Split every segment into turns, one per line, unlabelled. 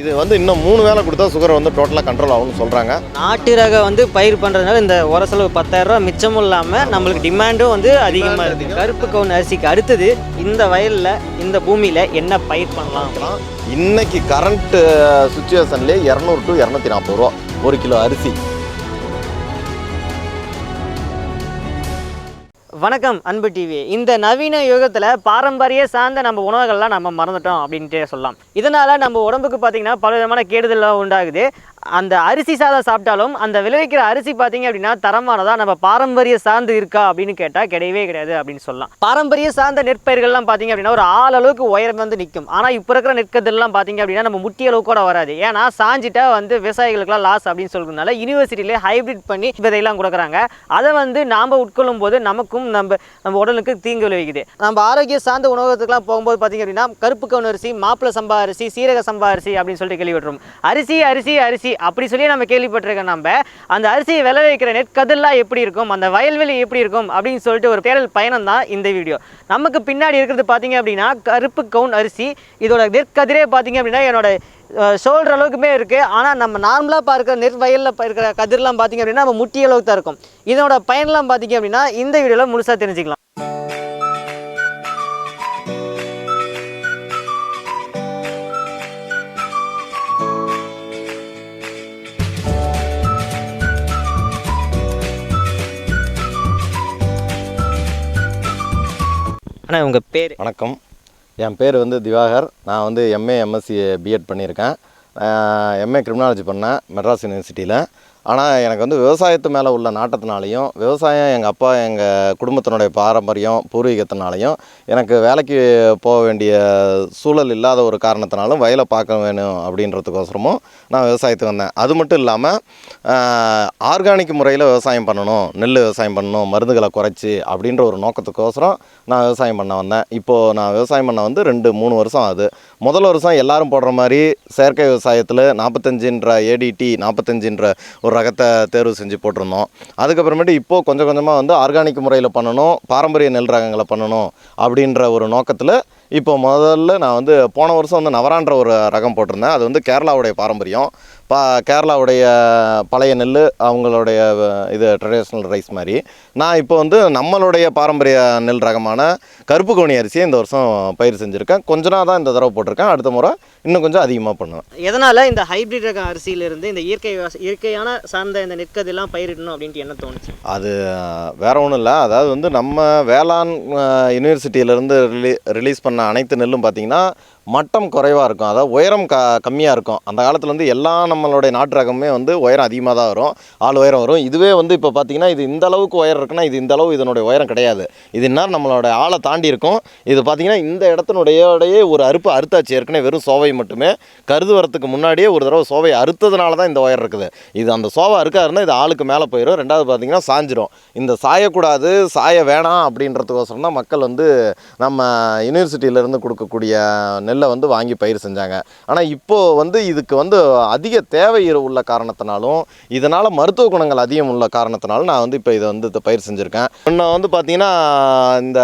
இது வந்து இன்னும் மூணு வேளை கொடுத்தா சுகர் வந்து டோட்டலாக கண்ட்ரோல் ஆகும்னு சொல்கிறாங்க
நாட்டு ரக வந்து பயிர் பண்ணுறதுனால இந்த உர செலவு பத்தாயிரம் ரூபா மிச்சமும் இல்லாமல் நம்மளுக்கு டிமாண்டும் வந்து அதிகமாக இருக்குது கருப்பு கவுன் அரிசிக்கு அடுத்தது இந்த வயலில் இந்த பூமியில் என்ன பயிர் பண்ணலாம்?
இன்னைக்கு கரண்ட் சுச்சுவேஷன்லேயே இரநூறு டு இரநூத்தி நாற்பது ரூபா ஒரு கிலோ அரிசி.
வணக்கம் அன்பு டிவி. இந்த நவீன யுகத்தில் பாரம்பரிய சார்ந்த நம்ம உணவுகள்லாம் நம்ம மறந்துட்டோம் அப்படின்ட்டே சொல்லலாம். இதனால் நம்ம உடம்புக்கு பார்த்திங்கன்னா பல விதமான கேடுதல்லாம் உண்டாகுது. அந்த அரிசி சாதம் சாப்பிட்டாலும் அந்த விளைவிக்கிற அரிசி பார்த்தீங்க அப்படின்னா தரமானதா நம்ம பாரம்பரிய சார்ந்து இருக்கா அப்படின்னு கேட்டால் கிடையவே கிடையாது அப்படின்னு சொல்லலாம். பாரம்பரிய சார்ந்த நெற்பயிர்கள்லாம் பார்த்தீங்க அப்படின்னா ஒரு ஆள் அளவுக்கு உயரம் வந்து நிற்கும். ஆனால் இப்போ இருக்கிற நெற்கதெல்லாம் பார்த்தீங்க அப்படின்னா நம்ம முட்டி அளவு கூட வராது. ஏன்னா சாஞ்சிட்டா வந்து விவசாயிகளுக்குலாம் லாஸ் அப்படின்னு சொல்கிறதுனால யூனிவர்சிட்டியிலே ஹைபிரிட் பண்ணி விதையெல்லாம் கொடுக்குறாங்க. அதை வந்து நாம் உட்கொள்ளும் போது நமக்கும் நம்ம நம்ம உடலுக்கு தீங்கு விளைவிக்குது. நம்ம ஆரோக்கிய சார்ந்த உணவகத்துக்குலாம் போகும்போது பார்த்தீங்க அப்படின்னா கருப்பு கவுன் அரிசி மாப்பிள சம்பா அரிசி சீரக சம்பா அரிசி அப்படின்னு சொல்லிட்டு கேள்விப்பட்டிருக்கோம் அரிசி அரிசி அரிசி அப்படி சொல்லி நம்ம கேள்விப்பட்டிருக்கோம் நம்ம. அந்த அரிசியை விளை வைக்கிற நெற்கதிரெல்லாம் எப்படி இருக்கும்? அந்த வயல்வெளி எப்படி இருக்கும்? அப்படின்னு சொல்லிட்டு ஒரு தேடல் பயணம் தான் இந்த வீடியோ நமக்கு பின்னாடி இருக்கிறது பார்த்தீங்க அப்படின்னா கருப்பு கவுன் அரிசி. இதோட நெற்கதிரே பார்த்தீங்க அப்படின்னா என்னோட ஷோல்டர் அளவுக்குமே இருக்குது ஆனால் நம்ம நார்மலாக பார்க்குற நெற் வயலில் இருக்கிற கதிரெலாம் பார்த்திங்க அப்படின்னா நம்ம முட்டி அளவுக்கு தான் இருக்கும். இதனோட பயன்லாம் பார்த்தீங்க அப்படின்னா இந்த வீடியோவில் முழுசாக தெரிஞ்சுக்கலாம். ஆனால் உங்கள் பேர்?
வணக்கம். என் பேர் வந்து திவாகர். நான் வந்து எம்ஏ எம்எஸ்சி பிஎட் பண்ணியிருக்கேன். எம்ஏ கிரிமினாலஜி பண்ணேன் மெட்ராஸ் யூனிவர்சிட்டியில் ஆனால் எனக்கு வந்து விவசாயத்து மேலே உள்ள நாட்டத்தினாலையும் விவசாயம் எங்கள் அப்பா எங்கள் குடும்பத்தினுடைய பாரம்பரியம் பூர்வீகத்தினாலையும் எனக்கு வேலைக்கு போக வேண்டிய சூழல் இல்லாத ஒரு காரணத்தினாலும் வயலை பார்க்க வேணும் அப்படின்றதுக்கோசரமும் நான் விவசாயத்துக்கு வந்தேன். அது மட்டும் இல்லாமல் ஆர்கானிக் முறையில் விவசாயம் பண்ணணும் நெல் விவசாயம் பண்ணணும் மருந்துகளை குறைச்சி அப்படின்ற ஒரு நோக்கத்துக்கோசரம் நான் விவசாயம் பண்ண வந்தேன். இப்போது நான் விவசாயம் பண்ண வந்து ரெண்டு மூணு வருஷம் ஆகுது. முதல் வருஷம் எல்லாரும் போடுற மாதிரி செயற்கை விவசாயத்தில் நாற்பத்தஞ்சுன்ற ஏடிடி நாற்பத்தஞ்சுன்ற ஒரு ரகத்தை தேர்வு செஞ்சு போட்டிருந்தோம். அதுக்கப்புறமேட்டு இப்போது கொஞ்சம் கொஞ்சமாக வந்து ஆர்கானிக் முறையில் பண்ணணும் பாரம்பரிய நெல் ரகங்களை பண்ணணும் அப்படின்ற ஒரு நோக்கத்தில் இப்போ முதல்ல நான் வந்து போன வருஷம் வந்து நவரான்ற ஒரு ரகம் போட்டிருந்தேன். அது வந்து கேரளாவுடைய பாரம்பரியம். பா கேரளாவுடைய பழைய நெல் அவங்களுடைய இது ட்ரெடிஷ்னல் ரைஸ் மாதிரி. நான் இப்போ வந்து நம்மளுடைய பாரம்பரிய நெல் ரகமான கருப்பு கவுனி அரிசியை இந்த வருஷம் பயிர் செஞ்சுருக்கேன். கொஞ்ச நாள் தான் இந்த தடவை போட்டிருக்கேன். அடுத்த முறை இன்னும் கொஞ்சம் அதிகமாக பண்ணுவேன்.
எதனால் இந்த ஹைபிரிட் ரக அரிசியிலிருந்து இந்த இயற்கை இயற்கையான சார்ந்த இந்த நெற்கதெல்லாம் பயிரிடணும் அப்படின்ட்டு என்ன தோணுச்சு?
அது வேற ஒன்றும் இல்லை. அதாவது வந்து நம்ம வேளாண் யூனிவர்சிட்டியிலேருந்து ரிலீ ரிலீஸ் பண்ண அனைத்து நெல்லும் பார்த்திங்கன்னா மட்டம் குறைவாக இருக்கும். அதாவது உயரம் க கம்மியாக இருக்கும். அந்த காலத்தில் வந்து எல்லா நம்மளுடைய நாட்டு ரகமே வந்து உயரம் அதிகமாக தான் வரும். ஆள் உயரம் வரும். இதுவே வந்து இப்போ பார்த்தீங்கன்னா இது இந்த அளவுக்கு உயரம் இருக்குன்னா இது இந்த அளவு இதனுடைய உயரம் கிடையாது. இது என்ன? நம்மளோட ஆளை தாண்டி இருக்கும். இது பார்த்தீங்கன்னா இந்த இடத்தினுடையோடையே ஒரு அறுப்பு அறுத்தாச்சு. ஏற்கனவே வெறும் சோவை மட்டுமே. கருது வரத்துக்கு முன்னாடியே ஒரு தடவை சோவை அறுத்ததுனால தான் இந்த உயரம் இருக்குது. இது அந்த சோவை அறுக்காருன்னா இது ஆளுக்கு மேலே போயிடும் ரெண்டாவது பார்த்தீங்கன்னா சாஞ்சிரும். இந்த சாயக்கூடாது சாய வேணாம் அப்படின்றதுக்கோசரம் தான் மக்கள் வந்து நம்ம யூனிவர்சிட்டியிலேருந்து கொடுக்கக்கூடிய நெல்லை வந்து வாங்கி பயிர் செஞ்சாங்க. ஆனால் இப்போது வந்து இதுக்கு வந்து அதிக தேவை உள்ள காரணத்தினாலும் இதனால் மருத்துவ குணங்கள் அதிகம் உள்ள காரணத்தினாலும் நான் வந்து இப்போ இதை வந்து பயிர் செஞ்சுருக்கேன். இன்னும் வந்து பார்த்தீங்கன்னா இந்த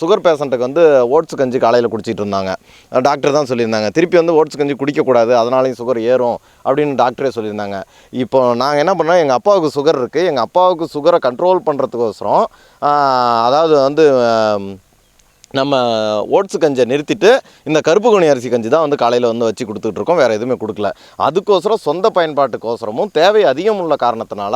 சுகர் பேஷண்ட்டுக்கு வந்து ஓட்ஸ் கஞ்சி காலையில் குடிச்சிட்டு இருந்தாங்க. டாக்டர் தான் சொல்லியிருந்தாங்க. திருப்பி வந்து ஓட்ஸ் கஞ்சி குடிக்கக்கூடாது அதனாலையும் சுகர் ஏறும் அப்படின்னு டாக்டரே சொல்லியிருந்தாங்க. இப்போ நாங்கள் என்ன பண்ணோம் எங்கள் அப்பாவுக்கு சுகர் இருக்குது எங்கள் அப்பாவுக்கு சுகரை கண்ட்ரோல் பண்ணுறதுக்கோசரம் அதாவது வந்து நம்ம ஓட்ஸ் கஞ்சை நிறுத்திட்டு இந்த கருப்பு கவுனி அரிசி கஞ்சி தான் வந்து காலையில் வந்து வச்சு கொடுத்துட்ருக்கோம் வேறு எதுவுமே கொடுக்கல. அதுக்கோசரம் சொந்த பயன்பாட்டுக்கோசரமும் தேவை அதிகம் உள்ள காரணத்தினால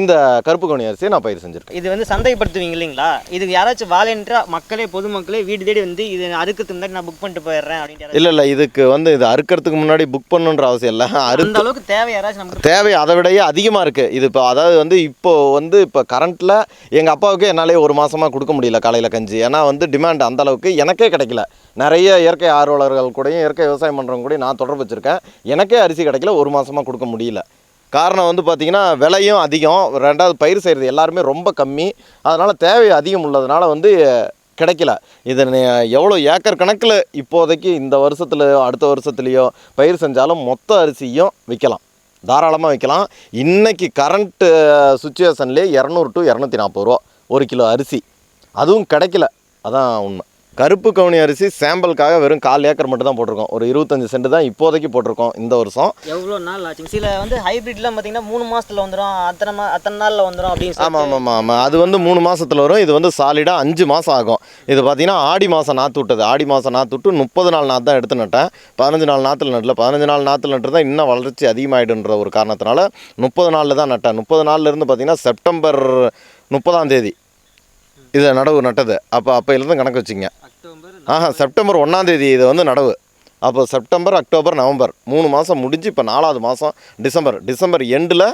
இந்த கருப்பு கவுனி அரிசியை நான் பயிர் செஞ்சுருக்கேன்.
இது வந்து சந்தைப்படுத்துவீங்க இல்லைங்களா? இது யாராச்சும் வாலண்டியரா மக்களே பொதுமக்களே வீடு தேடி வந்து இது அறுக்கிறதுக்கு முன்னாடி நான் புக் பண்ணிட்டு போயிடுறேன் யாராச்சும்
இல்லை இல்லை இதுக்கு வந்து இது அறுக்கிறதுக்கு முன்னாடி புக் பண்ணுன்ற அவசியம் இல்லை. அறு
அந்த அளவுக்கு தேவை யாராச்சும் நமக்கு?
தேவை அதை விடையே அதிகமாக இருக்குது இது இப்போ அதாவது வந்து இப்போ வந்து இப்போ கரண்ட்டில் எங்கள் அப்பாவுக்கு என்னாலே ஒரு மாதமாக கொடுக்க முடியல காலையில் கஞ்சி. ஏன்னா வந்து டிமாண்ட் அந்த அளவுக்கு எனக்கே கிடைக்கல. நிறைய இயற்கை ஆர்வலர்கள் கூடயும் இயற்கை விவசாயம் பண்ணுறவங்க கூடயும் நான் தொடர்பு வச்சுருக்கேன். எனக்கே அரிசி கிடைக்கல ஒரு மாதமாக கொடுக்க முடியல. காரணம் வந்து பார்த்திங்கன்னா விலையும் அதிகம். ரெண்டாவது பயிர் செய்கிறது எல்லாருமே ரொம்ப கம்மி. அதனால் தேவை அதிகம் உள்ளதுனால வந்து கிடைக்கல. இது எவ்வளோ ஏக்கர் கணக்கில் இப்போதைக்கு இந்த வருஷத்துலையோ அடுத்த வருஷத்துலேயோ பயிர் செஞ்சாலும் மொத்த அரிசியும் விற்கலாம் தாராளமாக விற்கலாம் இன்றைக்கி கரண்ட்டு சுச்சுவேஷன்லேயே இரநூறு டு இரநூத்தி நாற்பது ரூபா ஒரு கிலோ அரிசி. அதுவும் கிடைக்கல. அதான் உண்மை. கருப்பு கவுனி அரிசி சாம்பிளுக்காக வெறும் கால் ஏக்கர் மட்டும் தான் போட்டிருக்கோம். ஒரு இருபத்தஞ்சு சென்ட் தான் இப்போதைக்கு போட்டிருக்கோம் இந்த வருஷம்.
எவ்வளோ நாள் ஆச்சுங்க சில வந்து ஹைபிரிட்லாம் பார்த்தீங்கன்னா மூணு மாசத்துல வந்துடும் அத்தனை மா அத்தனை நாளில் வந்துடும் அப்படின்னு
ஆமாம் ஆமாம் ஆமாம் அது வந்து மூணு மாசத்துல வரும். இது வந்து சாலிடாக அஞ்சு மாதம் ஆகும். இது பார்த்தீங்கன்னா ஆடி மாதம் நாற்று விட்டது. ஆடி மாதம் நாற்று விட்டு முப்பது நாள் நாற்று தான் எடுத்து நட்டேன். பதினஞ்சு நாள் நாற்றுல நட்டல. பதினஞ்சு நாள் நாற்றுல நட்டு தான் இன்னும் வளர்ச்சி அதிகமாகிடுன்ற ஒரு காரணத்தினால முப்பது நாளில் தான் நட்டேன். முப்பது நாள்லேருந்து பார்த்தீங்கன்னா செப்டம்பர் முப்பதாம் தேதி. இதை நடவு நட்டது. அப்போ அப்போலேருந்து கணக்கு வச்சுங்க ஆஹா செப்டம்பர் ஒன்றாம் தேதி இது வந்து நடவு. அப்போ செப்டம்பர் அக்டோபர் நவம்பர் மூணு மாதம் முடிஞ்சு இப்போ நாலாவது மாதம் டிசம்பர். டிசம்பர் எண்டில்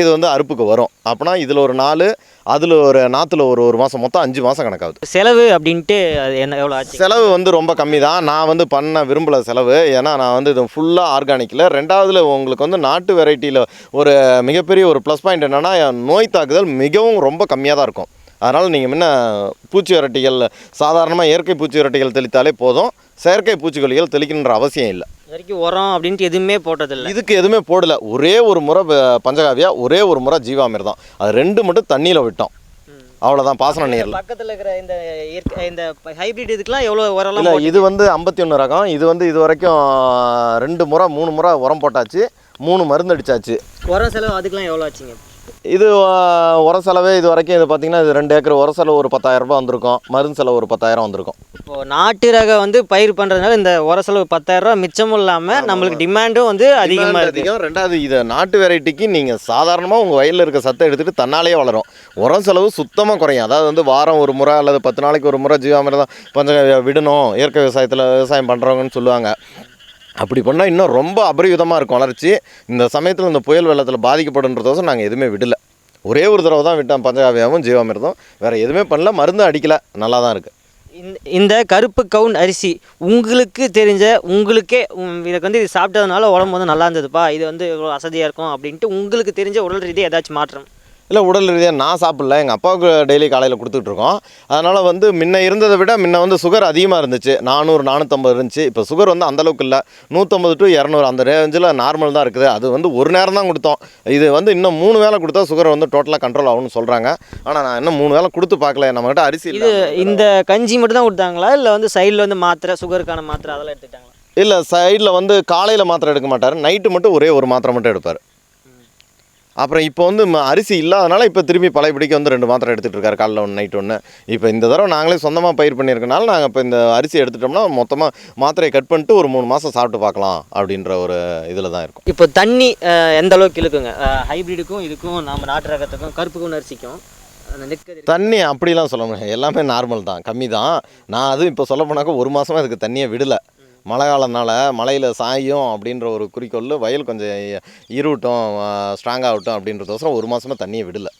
இது வந்து அறுப்புக்கு வரும். அப்போனா இதில் ஒரு நாலு அதில் ஒரு நாற்றுல ஒரு ஒரு மாதம் மொத்தம் அஞ்சு மாதம் கணக்காகுது.
செலவு அப்படின்ட்டு என்ன எவ்வளோ ஆச்சு?
செலவு வந்து ரொம்ப கம்மி தான். நான் வந்து பண்ண விரும்பல செலவு. ஏன்னா நான் வந்து இது ஃபுல்லாக ஆர்கானிக்கில் ரெண்டாவதுல உங்களுக்கு வந்து நாட்டு வெரைட்டியில் ஒரு மிகப்பெரிய ஒரு ப்ளஸ் பாயிண்ட் என்னென்னா நோய் தாக்குதல் மிகவும் ரொம்ப கம்மியாக தான் இருக்கும். அதனால் நீங்கள் முன்ன பூச்சி விரட்டிகள் சாதாரணமாக இயற்கை பூச்சி விரட்டிகள் தெளித்தாலே போதும். செயற்கை பூச்சிக்கொல்லிகள் தெளிக்கணுன்ற அவசியம் இல்லை.
வரைக்கும் உரம் அப்படின்ட்டு எதுவுமே போட்டதில்லை.
இதுக்கு எதுவுமே போடல. ஒரே ஒரு முறை பஞ்சகாவியா ஒரே ஒரு முறை ஜீவாமிர் தான் அது ரெண்டு மட்டும் தண்ணியில் விட்டோம். அவ்வளோதான் பாசன நீரில்.
பக்கத்தில் இருக்கிற இந்த இயற்கை இந்த ஹைபிரிட் இதுக்கெல்லாம் எவ்வளோ உரம்லாம்
இல்லை இது வந்து ஐம்பத்தி ஒன்று ரகம். இது வந்து இது வரைக்கும் ரெண்டு முறை மூணு முறை உரம் போட்டாச்சு. மூணு மருந்து அடிச்சாச்சு.
உரம் செலவு அதுக்கெல்லாம் எவ்வளோ ஆச்சுங்க?
இது உர செலவே இது வரைக்கும் இது பார்த்தீங்கன்னா இது ரெண்டு ஏக்கர் உர செலவு ஒரு பத்தாயிரம் ரூபாய் வந்திருக்கும். மருந்து செலவு ஒரு பத்தாயிரம் வந்திருக்கும்.
இப்போ நாட்டு ரக வந்து பயிர் பண்ணுறதுனால இந்த உர செலவு பத்தாயிரம் ரூபா மிச்சமும் இல்லாமல் நம்மளுக்கு டிமாண்டும் வந்து அதிகமாக
அதிகம் ரெண்டாவது இது நாட்டு வெரைட்டிக்கு நீங்கள் சாதாரணமாக உங்கள் வயலில் இருக்க சத்தை எடுத்துகிட்டு தன்னாலேயே வளரும். உரம் செலவு சுத்தமாக குறையும். அதாவது வந்து வாரம் ஒரு முறை அல்லது பத்து நாளைக்கு ஒரு முறை ஜீவாமிரதம் பஞ்ச விடணும். இயற்கை விவசாயத்தில் விவசாயம் பண்ணுறவங்கன்னு சொல்லுவாங்க. அப்படி பண்ணால் இன்னும் ரொம்ப அபரிவிதமாக இருக்கும் வளர்ச்சி. இந்த சமயத்தில் இந்த புயல் வெள்ளத்தில் பாதிக்கப்படுன்றதோசம் நாங்கள் எதுவுமே விடலை. ஒரே ஒரு தடவை தான் விட்டோம் பஞ்சகாவியாவும் ஜீவாமிர்தம். வேறு எதுவுமே பண்ணல மருந்து அடிக்கலை. நல்லா தான் இருக்குது
இந்த கருப்பு கவுன் அரிசி உங்களுக்கு தெரிஞ்ச உங்களுக்கே இதுக்கு வந்து இது சாப்பிட்டதுனால உடம்பு வந்து நல்லா இருந்ததுப்பா. இது வந்து இவ்வளோ அசதியாக இருக்கும் அப்படின்ட்டு உங்களுக்கு தெரிஞ்ச உடல் ரீதியாக ஏதாச்சும் மாற்றம்?
இல்லை உடல் ரீதியாக நான் சாப்பிடல. எங்கள் அப்பாவுக்கு டெய்லி காலையில் கொடுத்துட்ருக்கோம். அதனால் வந்து முன்ன இருந்ததை விட முன்ன வந்து சுகர் அதிகமாக இருந்துச்சு. நானூறு நானூற்றம்பது இருந்துச்சு. இப்போ சுகர் வந்து அந்த அளவுக்கு இல்லை. நூற்றம்பது டு இரநூறு அந்த ரேஞ்சில் நார்மல் தான் இருக்குது. அது வந்து ஒரு நேரம் தான் கொடுத்தோம். இது வந்து இன்னும் மூணு வேளை கொடுத்தா சுகர் வந்து டோட்டலாக கண்ட்ரோல் ஆகும்னு சொல்கிறாங்க ஆனால் நான் இன்னும் மூணு வேளை கொடுத்து பார்க்கல. நம்மகிட்ட அரிசி
இது இந்த கஞ்சி மட்டும் தான் கொடுத்தாங்களா? இல்லை வந்து சைடில் வந்து மாத்திரை சுகருக்கான மாத்திரை அதெல்லாம் எடுத்துட்டாங்களா?
இல்லை சைடில் வந்து காலையில் மாத்திரை எடுக்க மாட்டார். நைட்டு மட்டும் ஒரே ஒரு மாத்திரை மட்டும் எடுப்பார். அப்புறம் இப்போ வந்து ம- அரிசி இல்லாதனால இப்போ திரும்பி பழையபடிக்கு வந்து ரெண்டு மாத்திரை எடுத்துகிட்டு இருக்காரு காலைல ஒன்று நைட் ஒன்று இப்போ இந்த தடவை நாங்களே சொந்தமாக பயிர் பண்ணியிருக்கனால நாங்கள் இப்போ இந்த அரிசி எடுத்துட்டோம்னா மொத்தமாக மாத்திரையை கட் பண்ணிட்டு ஒரு மூணு மாதம் சாப்பிட்டு பார்க்கலாம் அப்படின்ற ஒரு இதில் தான் இருக்கும்.
இப்போ தண்ணி எந்த அளவுக்கு இழுக்குங்க? ஹைபிரிடுக்கும் இதுக்கும் நம்ம நாட்டு ரகத்துக்கும் கருப்பு கவுன் அரிசிக்கும்
தண்ணி அப்படிலாம் சொல்ல முடியாது. எல்லாமே நார்மல் தான் கம்மி தான். நான் அதுவும் இப்போ சொல்ல போனாக்கா ஒரு மாதமாக அதுக்கு தண்ணியை விடலை. மழை காலம்னால மழையில் சாயும் அப்படின்ற ஒரு குறிக்கோள் வயல் கொஞ்சம் இருவட்டும் ஸ்ட்ராங் ஆகட்டும் அப்படின்றதோசரம் ஒரு மாதமாக தண்ணியை விடலை.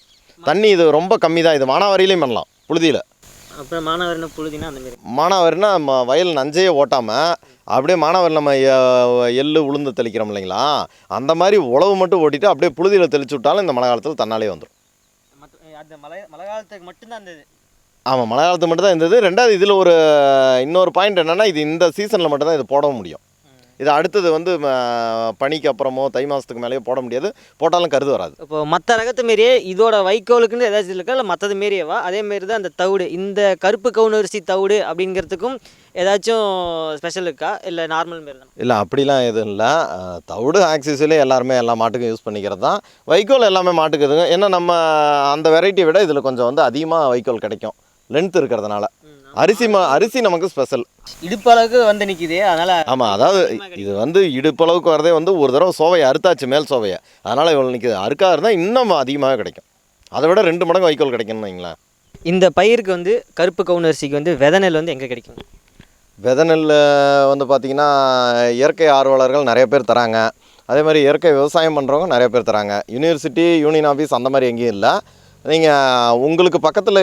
தண்ணி இது ரொம்ப கம்மி தான் இது மானாவாரியிலையும் பண்ணலாம் புழுதியில்.
அப்புறம் புழுதினா அந்த மாதிரி
மானாவாரினா வயல் நஞ்சையே ஓட்டாமல் அப்படியே மானாவாரி நம்ம எள்ளு உளுந்து தெளிக்கிறோம் இல்லைங்களா? அந்த மாதிரி உழவு மட்டும் ஓட்டிட்டு அப்படியே புழுதியில் தெளிச்சு விட்டாலும் இந்த மழை காலத்தில் தன்னாலே வந்துடும்
அந்த மழை மழை காலத்துக்கு மட்டும்தான் அந்த
ஆமாம் மழை காலத்து மட்டும் தான் இருந்தது. ரெண்டாவது இதில் ஒரு இன்னொரு பாயிண்ட் என்னென்னா இது இந்த சீசனில் மட்டும்தான் இது போடவும் முடியும். இது அடுத்தது வந்து பனிக்கு அப்புறமோ தை மாதத்துக்கு மேலேயோ போட முடியாது. போட்டாலும் கருது வராது.
இப்போ மற்ற ரகத்து மாரியே இதோட வைக்கோலுக்குன்னு ஏதாச்சும் இருக்கா இல்லை மற்றது மாரியேவா? அதே மாரி தான் அந்த தவிடு. இந்த கருப்பு கவுன் அரிசி தவிடு அப்படிங்கிறதுக்கும் ஏதாச்சும் ஸ்பெஷல் இருக்கா? இல்லை நார்மல் மாரி தான்
இல்லை அப்படிலாம் எதுவும் இல்லை. தவிடு ஆக்சிஸ்லேயே எல்லாருமே எல்லா மாட்டுக்கும் யூஸ் பண்ணிக்கிறது தான் வைக்கோல் எல்லாமே மாட்டுக்குதுங்க ஏன்னா நம்ம அந்த வெரைட்டியை விட இதில் கொஞ்சம் வந்து அதிகமாக வைக்கோல் கிடைக்கும். லென்த் இருக்கிறதுனால. அரிசி ம அரிசி நமக்கு ஸ்பெஷல்
இடுப்பளவுக்கு வந்து நிற்கிது அதனால்
ஆமாம் அதாவது இது வந்து இடுப்பளவுக்கு வரதே வந்து ஒரு தடவை சோவையை அறுத்தாச்சு மேல் சோவையை. அதனால் இவ்வளோ நிற்கிது அறுக்கா இருந்தால் இன்னும் அதிகமாகவே கிடைக்கும். அதை விட ரெண்டு மடங்கு வைக்கோல் கிடைக்கும்னு வைங்களேன்.
இந்த பயிருக்கு வந்து கருப்பு கவுன் அரிசிக்கு வந்து விதை நெல் வந்து எங்கே கிடைக்கும்?
விதை நெல் வந்து பார்த்திங்கன்னா இயற்கை ஆர்வலர்கள் நிறைய பேர் தராங்க. அதே மாதிரி இயற்கை விவசாயம் பண்ணுறவங்க நிறைய பேர் தராங்க. யூனிவர்சிட்டி யூனியன் ஆஃபீஸ் அந்த மாதிரி எங்கேயும் இல்லை. நீங்கள் உங்களுக்கு பக்கத்தில்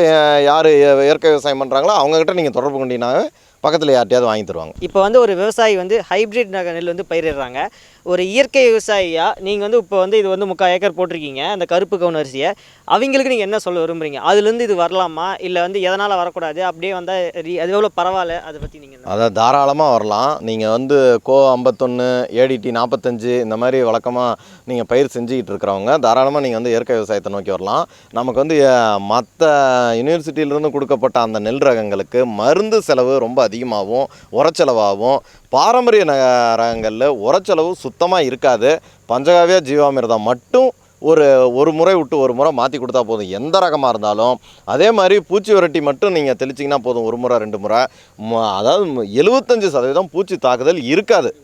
யார் இயற்கை விவசாயம் பண்ணுறாங்களோ அவங்கக்கிட்ட நீங்கள் தொடர்பு கொண்டீங்கன்னாவே பக்கத்தில் யார்ட்டையாவது வாங்கி தருவாங்க.
இப்போ வந்து ஒரு விவசாயி வந்து ஹைப்ரிட் நெல் வந்து பயிரிடுறாங்க. ஒரு இயற்கை விவசாயியாக நீங்கள் வந்து இப்போ வந்து இது வந்து முக்கால் ஏக்கர் போட்டிருக்கீங்க அந்த கருப்பு கவுன் அரிசியை. அவங்களுக்கு நீங்கள் என்ன சொல்ல விரும்புறீங்க? அதுலேருந்து இது வரலாமா? இல்லை வந்து எதனால் வரக்கூடாது? அப்படியே வந்தால் அது எவ்வளோ பரவாயில்ல? அதை பற்றி நீங்கள்
அதை தாராளமாக வரலாம். நீங்கள் வந்து கோ ஐம்பத்தொன்று ஏடிடி நாற்பத்தஞ்சு இந்த மாதிரி வழக்கமாக நீங்கள் பயிர் செஞ்சுக்கிட்டு இருக்கிறவங்க தாராளமாக நீங்கள் வந்து இயற்கை விவசாயத்தை நோக்கி வரலாம். நமக்கு வந்து மற்ற யூனிவர்சிட்டியிலிருந்து கொடுக்கப்பட்ட அந்த நெல் ரகங்களுக்கு மருந்து செலவு ரொம்ப அதிகமாகவும் உரச்செலவாகவும் பாரம்பரிய ந- ரகங்களில் உரச்செலவு சுத்தமாக இருக்காது. பஞ்சகாவியா ஜீவாமிர்தம் மட்டும் ஒரு ஒரு முறை விட்டு ஒரு முறை மாற்றி கொடுத்தா போதும். எந்த ரகமாக இருந்தாலும். அதே மாதிரி பூச்சி விரட்டி மட்டும் நீங்கள் தெளிச்சிங்கன்னா போதும் ஒரு முறை ரெண்டு முறை. ம- அதாவது எழுபத்தஞ்சு சதவீதம் பூச்சி தாக்குதல் இருக்காது.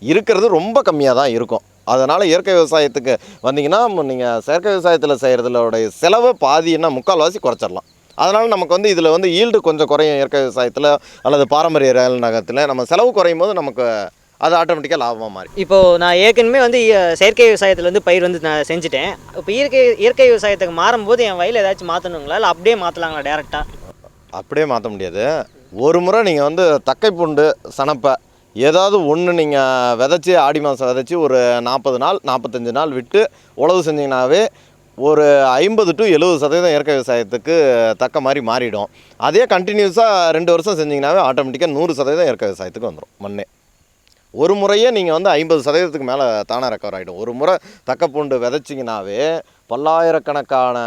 இருக்கிறது ரொம்ப கம்மியாக தான் இருக்கும். அதனால் இயற்கை விவசாயத்துக்கு வந்தீங்கன்னா நீங்கள் செயற்கை விவசாயத்தில் செய்கிறதுலோடைய செலவை பாதின்னா முக்கால்வாசி குறைச்சிடலாம். அதனால் நமக்கு வந்து இதில் வந்து ஈல்டு கொஞ்சம் குறையும் இயற்கை விவசாயத்தில் அல்லது பாரம்பரிய ரயில் நகரத்தில். நம்ம செலவு குறையும் போது நமக்கு அது ஆட்டோமேட்டிக்காக லாபமாக மாறி.
இப்போது நான் ஏற்கனவே வந்து செயற்கை விவசாயத்தில் வந்து பயிர் வந்து நான் செஞ்சுட்டேன். இப்போ இயற்கை இயற்கை விவசாயத்துக்கு மாறும்போது என் வயலில் ஏதாச்சும் மாற்றணுங்களா இல்லை அப்படியே மாற்றலாங்களா டேரெக்டாக
அப்படியே மாற்ற முடியாது. ஒரு முறை நீங்கள் வந்து தக்கை பூண்டு சனப்பை ஏதாவது ஒன்று நீங்கள் விதைச்சி ஆடி மாதம் விதைச்சி ஒரு நாற்பது நாள் நாற்பத்தஞ்சு நாள் விட்டு உழவு செஞ்சிங்கனாவே ஒரு ஐம்பது டு எழுபது சதவீதம் இயற்கை விவசாயத்துக்கு தக்க மாதிரி மாறிடும். அதே கண்டினியூஸாக ரெண்டு வருஷம் செஞ்சிங்கனாவே ஆட்டோமேட்டிக்காக நூறு சதவீதம் இயற்கை விவசாயத்துக்கு வந்துடும் மண்ணே. ஒரு முறையே நீங்கள் வந்து ஐம்பது சதவீதத்துக்கு மேலே தானாக ரெக்கவர் ஆகிடும் ஒரு முறை தக்க பூண்டு விதைச்சிங்கனாவே பல்லாயிரக்கணக்கான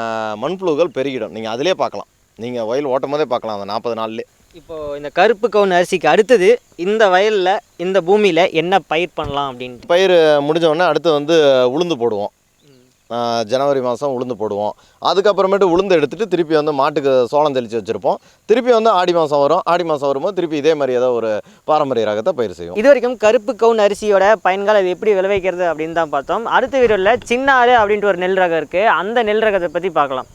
மண்புழுகள் பெருகிடும். நீங்கள் அதிலே பார்க்கலாம். நீங்கள் வயல் ஓட்டும் போதே பார்க்கலாம் அந்த நாற்பது நாள்லே.
இப்போது இந்த கருப்பு கவுன் அரிசிக்கு அடுத்தது இந்த வயலில் இந்த பூமியில் என்ன பயிர் பண்ணலாம் அப்படின்ட்டு?
பயிர் முடிஞ்ச உடனே அடுத்து வந்து உளுந்து போடுவோம். ஜனவரி மாதம் உளுந்து போடுவோம். அதுக்கப்புறமேட்டு உளுந்து எடுத்துகிட்டு திருப்பி வந்து மாட்டுக்கு சோளம் தெளித்து வச்சுருப்போம். திருப்பி வந்து ஆடி மாதம் வரும். ஆடி மாதம் வரும்போது திருப்பி இதே மாதிரி ஏதோ ஒரு பாரம்பரிய ரகத்தை பயிர் செய்வோம்.
இது வரைக்கும் கருப்பு கவுன் அரிசியோட பயன்கள் அது எப்படி விளைவிக்கிறது அப்படின்னு தான் பார்த்தோம். அடுத்த வீடியோவில் சின்னாறு அப்படின்ட்டு ஒரு நெல் ரகம் இருக்குது அந்த நெல் ரகத்தை பற்றி பார்க்கலாம்.